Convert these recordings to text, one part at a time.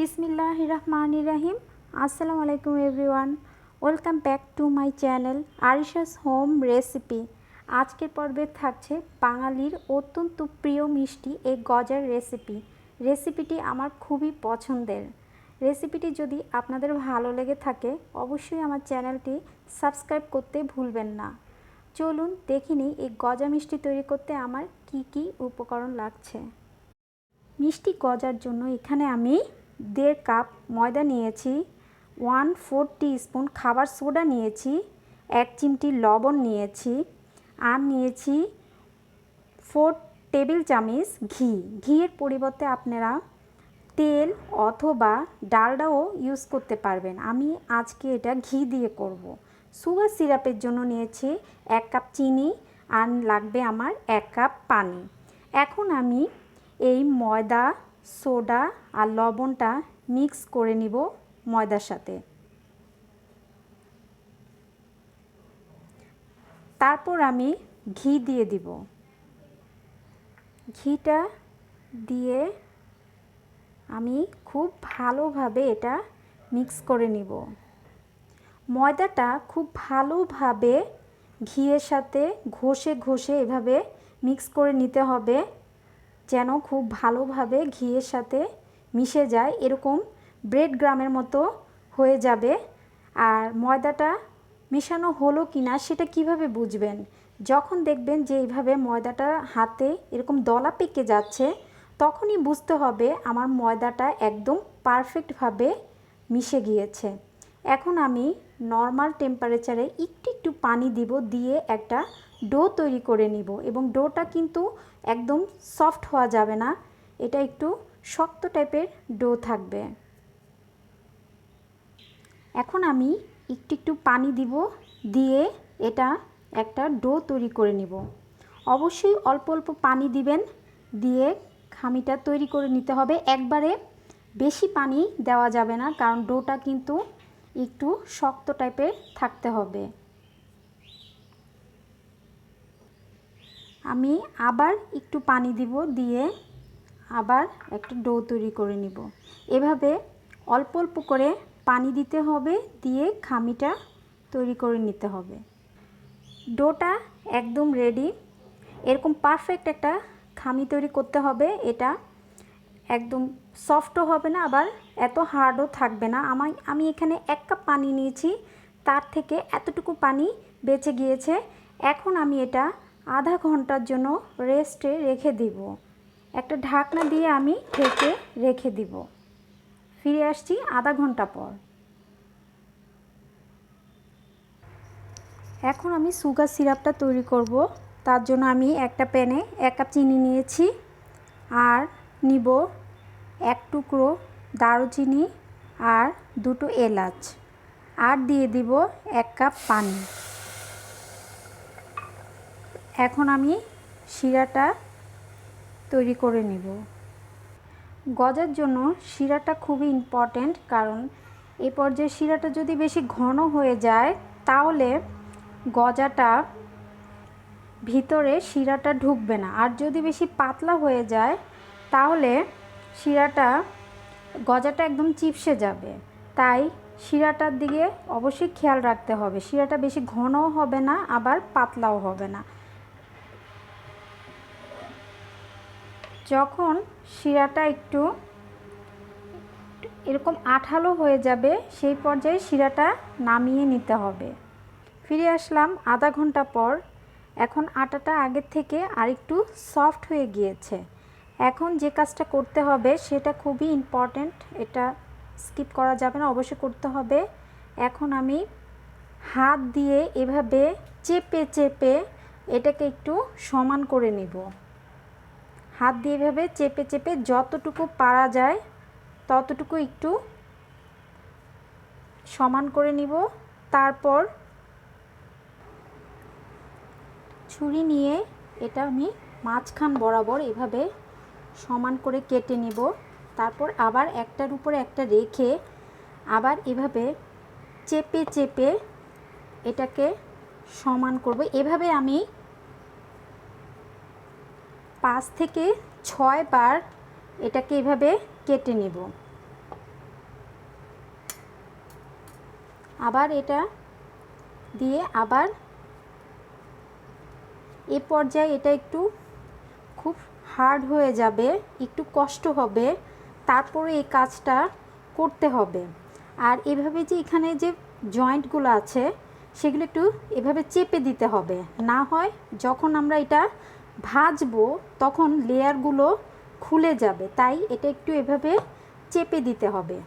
বিসমিল্লাহ রহমান রাহিম। আসসালামু আলাইকুম everyone. Welcome back to my channel Arisha's home recipe. আজকের পর্বে থাকছে বাঙালির অত্যন্ত প্রিয় মিষ্টি এই গজার রেসিপি। রেসিপিটি আমার খুবই পছন্দের। রেসিপিটি যদি আপনাদের ভালো লেগে থাকে, অবশ্যই আমার চ্যানেলটি সাবস্ক্রাইব করতে ভুলবেন না। চলুন দেখিনি এই গজা মিষ্টি তৈরি করতে আমার কি কি উপকরণ লাগছে। মিষ্টি গজার জন্য এখানে আমি দেড় কাপ ময়দা নিয়েছি, ওয়ান ফোর স্পুন খাবার সোডা নিয়েছি, এক চিমটি লবণ নিয়েছি, আর নিয়েছি ফোর টেবিল চামচ ঘি। ঘিয়ের পরিবর্তে আপনারা তেল অথবা ডালডাও ইউজ করতে পারবেন। আমি আজকে এটা ঘি দিয়ে করব। সুগার সিরাপের জন্য নিয়েছি এক কাপ চিনি আর লাগবে আমার এক কাপ পানি। এখন আমি এই ময়দা সোডা আর লবণটা মিক্স করে নিব ময়দার সাথে। তারপর আমি ঘি দিয়ে দিব। ঘিটা দিয়ে আমি খুব ভালোভাবে এটা মিক্স করে নিব। ময়দাটা খুব ভালোভাবে ঘিয়ের সাথে ঘষে ঘষে এভাবে মিক্স করে নিতে হবে। যেন খুব ভালোভাবে ঘিয়ের সাথে মিশে যায়। এরকম ব্রেড গ্রামের মতো হয়ে যাবে। আর ময়দাটা মেশানো হলো কি না সেটা কীভাবে বুঝবেন? যখন দেখবেন যে এইভাবে ময়দাটা হাতে এরকম দলা পেকে যাচ্ছে, তখনই বুঝতে হবে আমার ময়দাটা একদম পারফেক্টভাবে মিশে গিয়েছে। এখন আমি নর্মাল টেম্পারেচারে একটু একটু পানি দিব দিয়ে একটা ডো তৈরি করে নিব এবং ডোটা কিন্তু একদম সফট হওয়া যাবে না। এটা একটু শক্ত টাইপের ডো থাকবে। এখন আমি একটু একটু পানি দিব দিয়ে এটা একটা ডো তৈরি করে নিব। অবশ্যই অল্প অল্প পানি দিবেন দিয়ে খামিটা তৈরি করে নিতে হবে। একবারে বেশি পানি দেওয়া যাবে না, কারণ ডোটা কিন্তু একটু শক্ত টাইপের থাকতে হবে। আমি আবার একটু পানি দিব দিয়ে আবার একটা ডো তৈরি করে নিব। এভাবে অল্প অল্প করে পানি দিতে হবে, দিয়ে খামিটা তৈরি করে নিতে হবে। ডোটা একদম রেডি এরকম পারফেক্ট একটা খামি তৈরি করতে হবে। এটা একদম সফটও হবে না, আবার এত হার্ডও থাকবে না। আমার আমি এখানে এক কাপ পানি নিয়েছি, তার থেকে এতটুকু পানি বেঁচে গিয়েছে। এখন আমি এটা আধা ঘণ্টার জন্য রেস্টে রেখে দিব। একটা ঢাকনা দিয়ে আমি ঢেকে রেখে দিব। ফিরে আসছি আধা ঘণ্টা পর। এখন আমি সুগার সিরাপটা তৈরি করব। তার জন্য আমি একটা প্যানে এক কাপ চিনি নিয়েছি আর নিব এক টুকরো দারুচিনি আর দুটো এলাচ। আর দিয়ে দিব এক কাপ পানি। এখন আমি শিরাটা তৈরি করে নিব। গজার জন্য শিরাটা খুবই ইম্পর্ট্যান্ট কারণ এই পর্যায়ে শিরাটা যদি বেশি ঘন হয়ে যায়, তাহলে গজাটা ভিতরে শিরাটা ঢুকবে না। আর যদি বেশি পাতলা হয়ে যায়, তাহলে শিরাটা, গজাটা একদম চিপসে যাবে। তাই শিরাটার দিকে অবশ্যই খেয়াল রাখতে হবে। শিরাটা বেশি ঘনও হবে না, আবার পাতলাও হবে না। যখন শিরাটা একটু এরকম আঠালো হয়ে যাবে, সেই পর্যায়ে শিরাটা নামিয়ে নিতে হবে। ফিরে আসলাম আধা ঘণ্টা পর। এখন আটাটা আগের থেকে আরেকটু সফট হয়ে গিয়েছে। এখন যে কাজটা করতে হবে, সেটা খুবই ইম্পর্ট্যান্ট এটা স্কিপ করা যাবে না, অবশ্যই করতে হবে। এখন আমি হাত দিয়ে এভাবে চেপে চেপে এটাকে একটু সমান করে নিব। হাত দিয়ে এভাবে চেপে চেপে যতটুকু পারা যায়, ততটুকু একটু সমান করে নিব। তারপর ছুরি নিয়ে এটা আমি মাঝখান বরাবর এভাবে সমান করে কেটে নিব। তারপর আবার একটার উপরে একটা রেখে আবার এভাবে চেপে চেপে এটাকে সমান করব। এভাবে আমি পাঁচ থেকে ছয় বার এটাকে এভাবে কেটে নেব। আবার এটা দিয়ে আবার এ পর্যায়ে এটা একটু খুব হার্ড হয়ে যাবে, একটু কষ্ট হবে, তারপরে এই কাজটা করতে হবে। আর এভাবে যে এখানে যে জয়েন্টগুলো আছে, সেগুলো একটু এভাবে চেপে দিতে হবে। না হয় যখন আমরা এটা ভাজবো, তখন লেয়ারগুলো খুলে যাবে। তাই এটা একটু এভাবে চেপে দিতে হবে।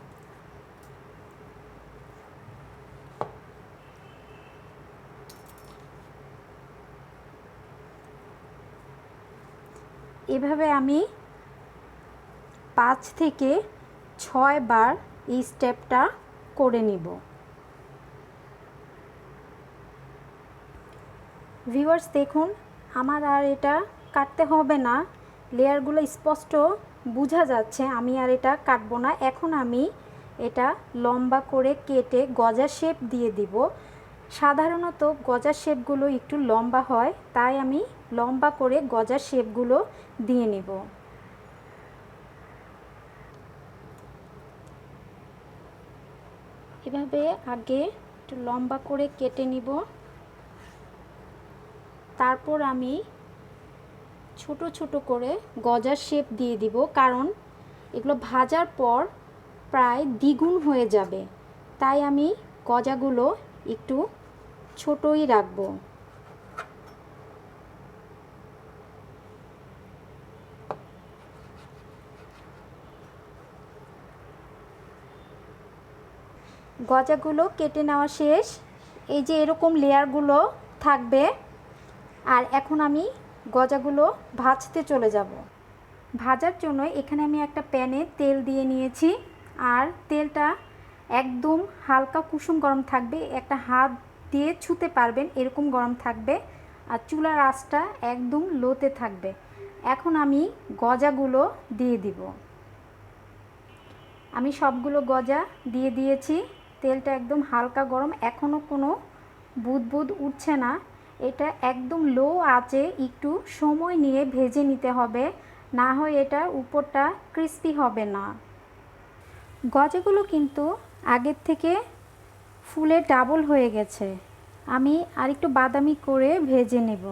এভাবে আমি পাঁচ থেকে ছয় বার এই স্টেপটা করে নিব। ভিউয়ার্স দেখুন আমার আর এটা কাটতে হবে না। লেয়ারগুলো স্পষ্ট বোঝা যাচ্ছে, আমি আর এটা কাটবো না। এখন আমি এটা লম্বা করে কেটে গজার শেপ দিয়ে দিব। সাধারণত গজার শেপগুলো একটু লম্বা হয়, তাই আমি লম্বা করে গজার শেপগুলো দিয়ে নেব। এভাবে আগে একটু লম্বা করে কেটে নিব। তারপর আমি ছোট ছোট করে গজার শেপ দিয়ে দিব, কারণ এগুলো ভাজার পর প্রায় দ্বিগুণ হয়ে যাবে। তাই আমি গজাগুলো একটু ছোটই রাখব। গজাগুলো কেটে নেওয়া শেষ। এই যে এরকম লেয়ারগুলো থাকবে আর এখন আমি গজাগুলো ভাজতে চলে যাব। ভাজার জন্য এখানে আমি একটা প্যানে তেল দিয়ে নিয়েছি। আর তেলটা একদম হালকা কুসুম গরম থাকবে, একটা হাত দিয়ে ছুতে পারবেন, এরকম গরম থাকবে। আর চুলার আঁচটা একদম লোতে থাকবে। এখন আমি গজাগুলো দিয়ে দিব। আমি সবগুলো গজা দিয়ে দিয়েছি। তেলটা একদম হালকা গরম, এখনও কোনো বুদ বুদ উঠছে না। এটা একদম লো আঁচে একটু সময় নিয়ে ভেজে নিতে হবে। না হয় এটা উপরটা ক্রিস্পি হবে না। গজাগুলো কিন্তু আগের থেকে ফুলে ডাবল হয়ে গেছে। আমি আরেকটু বাদামি করে ভেজে নেব।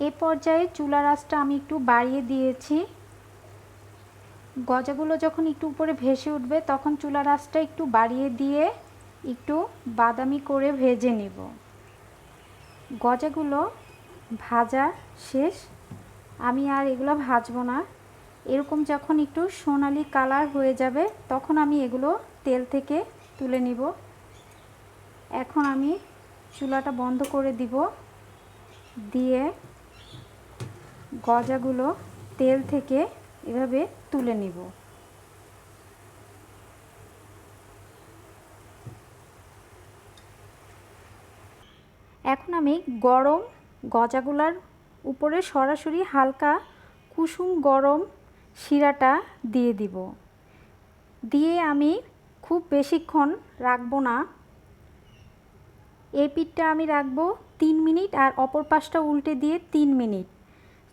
এ পর্যায়ে চুলা আঁচটা আমি একটু বাড়িয়ে দিয়েছি। গজাগুলো যখন একটু উপরে ভেসে উঠবে, তখন চুলা আঁচটা একটু বাড়িয়ে দিয়ে একটু বাদামি করে ভেজে নেব। গজাগুলো ভাজা, শেষ। আমি আর এগুলো ভাজবো না। এরকম যখন একটু সোনালি কালার হয়ে যাবে, তখন আমি এগুলো তেল থেকে তুলে নিব। এখন আমি চুলাটা বন্ধ করে দিব। দিয়ে গজাগুলো তেল থেকে এভাবে তুলে নিব। এখন আমি গরম গজাগুলার উপরে সরাসরি হালকা কুসুম গরম শিরাটা দিয়ে দিব। দিয়ে আমি খুব বেশিক্ষণ রাখব না। এই পিঠটা আমি রাখব তিন মিনিট আর অপর পাশটা উল্টে দিয়ে তিন মিনিট।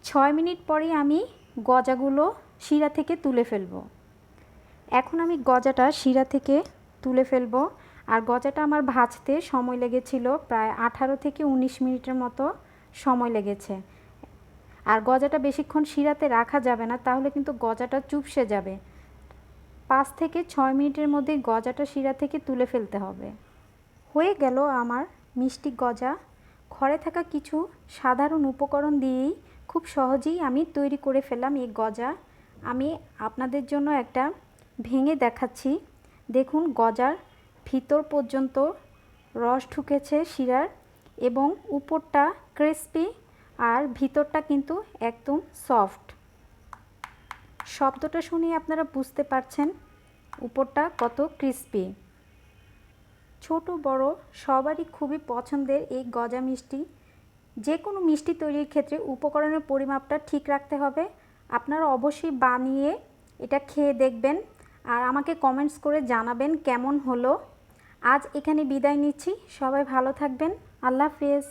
ছয় মিনিট পরে আমি গজাগুলো শিরা থেকে তুলে ফেলব। এখন আমি গজাটা শিরা থেকে তুলে ফেলব। আর গজাটা আমার ভাজতে সময় লেগেছিল প্রায় আঠারো থেকে উনিশ মিনিটের মতো সময় লেগেছে। আর গজাটা বেশিক্ষণ শিরাতে রাখা যাবে না, তাহলে কিন্তু গজাটা চুপসে যাবে। পাঁচ থেকে ছয় মিনিটের মধ্যে গজাটা শিরা থেকে তুলে ফেলতে হবে। হয়ে গেল আমার মিষ্টি গজা। ঘরে থাকা কিছু সাধারণ উপকরণ দিয়েই খুব সহজেই আমি তৈরি করে ফেললাম এই গজা। আমি আপনাদের জন্য একটা ভেঙে দেখাচ্ছি। দেখুন গজার ভিতর পর্যন্ত রস ঢুকেছে শিরার এবং উপরটা ক্রিস্পি আর ভিতরটা কিন্তু একদম সফট শব্দটা শুনে আপনারা বুঝতে পারছেন উপরটা কত ক্রিস্পি ছোট, বড় সবারই খুবই পছন্দের এই গজা মিষ্টি। যে কোনো মিষ্টি তৈরির ক্ষেত্রে উপকরণের পরিমাপটা ঠিক রাখতে হবে। আপনারা অবশ্যই বানিয়ে এটা খেয়ে দেখবেন। আর আমাকে কমেন্টস করে জানাবেন কেমন হলো। আজ এখানে বিদায় নিচ্ছি। সবাই ভালো থাকবেন। আল্লাহ হাফেজ।